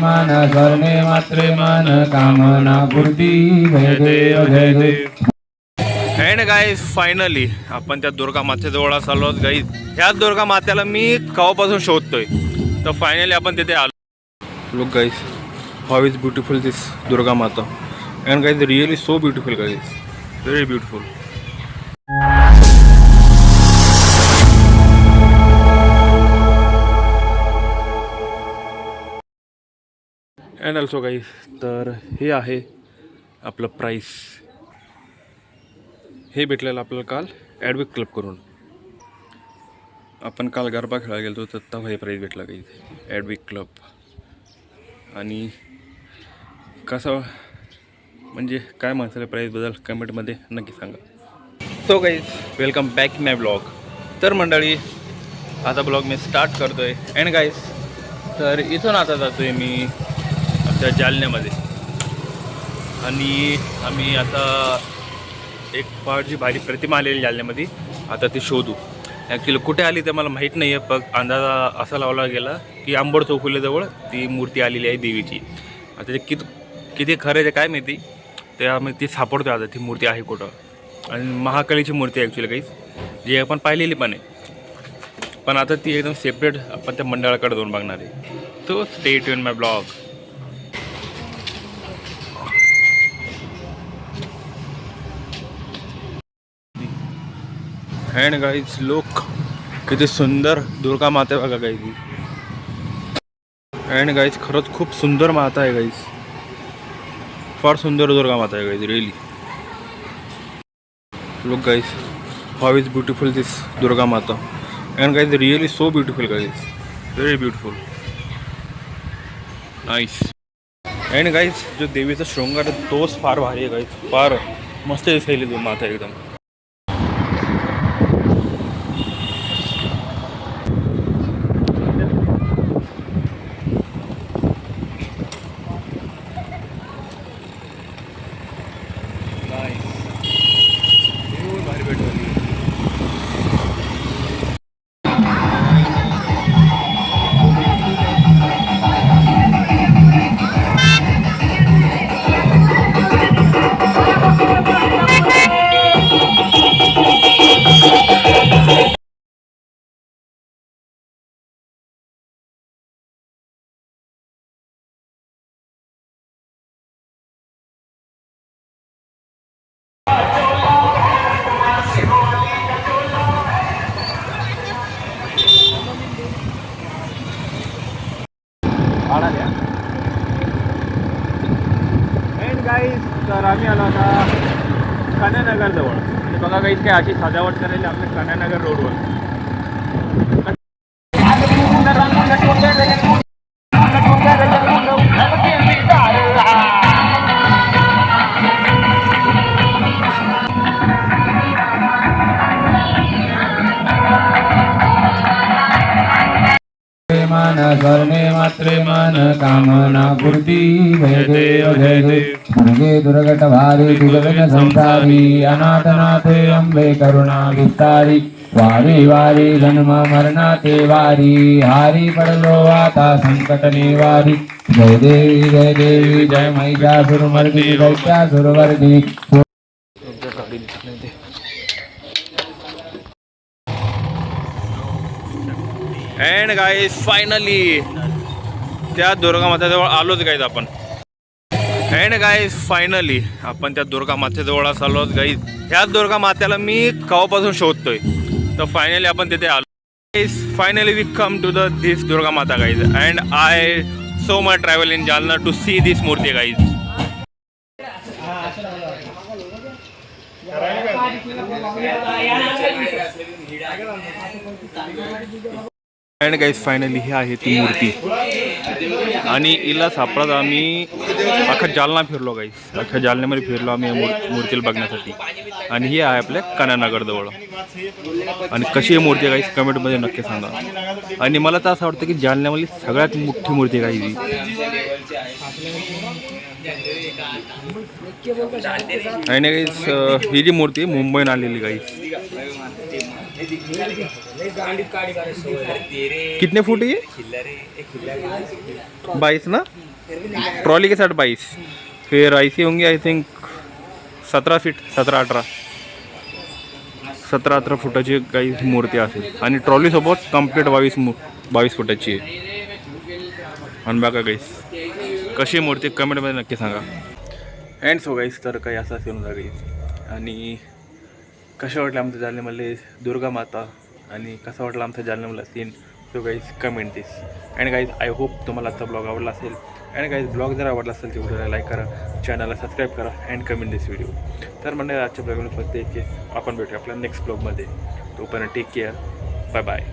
मन स्वर्णे मात्रे मन कामना पूर्ती जय देव जय देव. अँड गाईज फायनली आपण त्या दुर्गा मातेजवळ आलो आहोत गाईज ह्याच दुर्गा मातेला मी कवापासून शोधतोय. तर फायनली आपण तिथे आलो. Look guys how is beautiful this Durga माता. And guys really so beautiful guys very beautiful and also guys तर हे आहे आपलं प्राईस हे भेटलेलं आपल्याला काल ॲडविक क्लब करून आपण काल गरबा खेळायला गेलो तर तेव्हा हे प्राईज भेटला काही ॲडविक क्लब आणि कसं म्हणजे काय म्हणताल प्राईजबद्दल कमेंटमध्ये नक्की सांगा. So guys welcome back my blog तर मंडळी आता ब्लॉग मी स्टार्ट करतो आहे अँड गाईज तर इथून आता जातो आहे मी आपल्या जालन्यामध्ये. आणि आम्ही आता एक फार भारी प्रतिमा आलेली जालन्यामध्ये. आता ती शोधू. ॲक्च्युली कुठे आली ते मला माहीत नाही आहे पण अंदाजा असा लावला गेला की आंबड चौफुलीजवळ ती मूर्ती आलेली आहे देवीची. आता ते किती किती खरं आहे ते काय माहिती? ते आम्ही ती सापडतो आता ती मूर्ती आहे कुठं. आणि महाकालीची मूर्ती आहे ॲक्च्युली काही जी आपण पाहिलेली पण आहे. पण आता ती एकदम सेपरेट आपण त्या मंडळाकडे जाऊन बघणार आहे. तो state in my blog and guys लोक किती सुंदर दुर्गा माता बघा गाईज अँड गाईज खरंच खूप सुंदर माता आहे गाईज फार सुंदर दुर्गा माता आहे guys really look guys how is beautiful this Durga माता. And guys really so beautiful guys very beautiful nice and guys जो देवीचा शृंगार तोच फार भारी आहे गाईज फार मस्त दिसायली माता एकदम. एंड गाईज तर आम्ही आलो आता कन्यानगर जवळ आणि म्हणजे बघा गाईज काय अशी सजावट करायला आपल्या कन्यानगर रोडवर मान मात्रे मन कामना पूर्ती जय देव जय देव। दुर्गे दुर्गट भारी दुर्गट संसारी अनाथनाथे अंबे करुणा विस्तारी वारी वारी जन्म मरणाते वारी हारी पडलो आता संकट निवारी। जय देवी जय देवी जय महिषासुरमर्दी दैत्यासुरवर्दी अँड गाईज फायनली त्या दुर्गा मातेजवळ आलोच गाईज आपण. अँड गाईज फायनली आपण त्या दुर्गा मातेजवळ आलोच गाईज ह्याच दुर्गा मातेला मी कवापासून शोधतोय. तर फायनली आपण तिथे आलो. Guys finally we come to the this Durga माता guys and I so much travel in Jalna to see this मूर्ती गाईज अँड गाईज फायनली ही आहे ती मूर्ती. आणि हिला सापडत आम्ही अख्खा जालना फिरलो गाईज अख्ख्या जालन्यामध्ये फिरलो आम्ही या मूर्तीला बघण्यासाठी. आणि ही आहे आपल्या कन्यानगरजवळ आणि कशी आहे मूर्ती गाईज कमेंटमध्ये नक्की सांगा. आणि मला तर असं वाटतं की जालन्यामधली सगळ्यात मोठी मूर्ती गाईज ही. आणि गाईज ही जी मूर्ती आहे आलेली गाईज कितने फूट ये? बाईस ना? ट्रॉली के साथ बाईस। फिर ऐसी होंगी आई थिंक सतरा फीट सतरा अठरा सतरा अठरा फुटाची काही मूर्ती असेल. आणि ट्रॉलीसोबत कंप्लीट बावीस मू बावीस फुटाची आहे. आणि बघा गाईस कशी मूर्ती? कमेंटमध्ये नक्की सांगा. अँड सो गाईस तर काही असा सीन होता गाईस आणि कशा वाटलं आमचं जालन्यामधले दुर्गा माता आणि कसा वाटला आमचा जालन्यामधला सीन तो guys comment this and guys I hope तुम्हाला आजचा ब्लॉग आवडला असेल. अँड गाईज ब्लॉग जर आवडला असेल तर व्हिडिओला लाईक करा. चॅनलला सबस्क्राईब करा अँड कमेंट दिस व्हिडिओ तर म्हणजे आजच्या ब्लॉगमध्ये फक्त एक आपण भेटूया आपल्या नेक्स्ट ब्लॉगमध्ये तोपर्यंत टेक केअर बाय बाय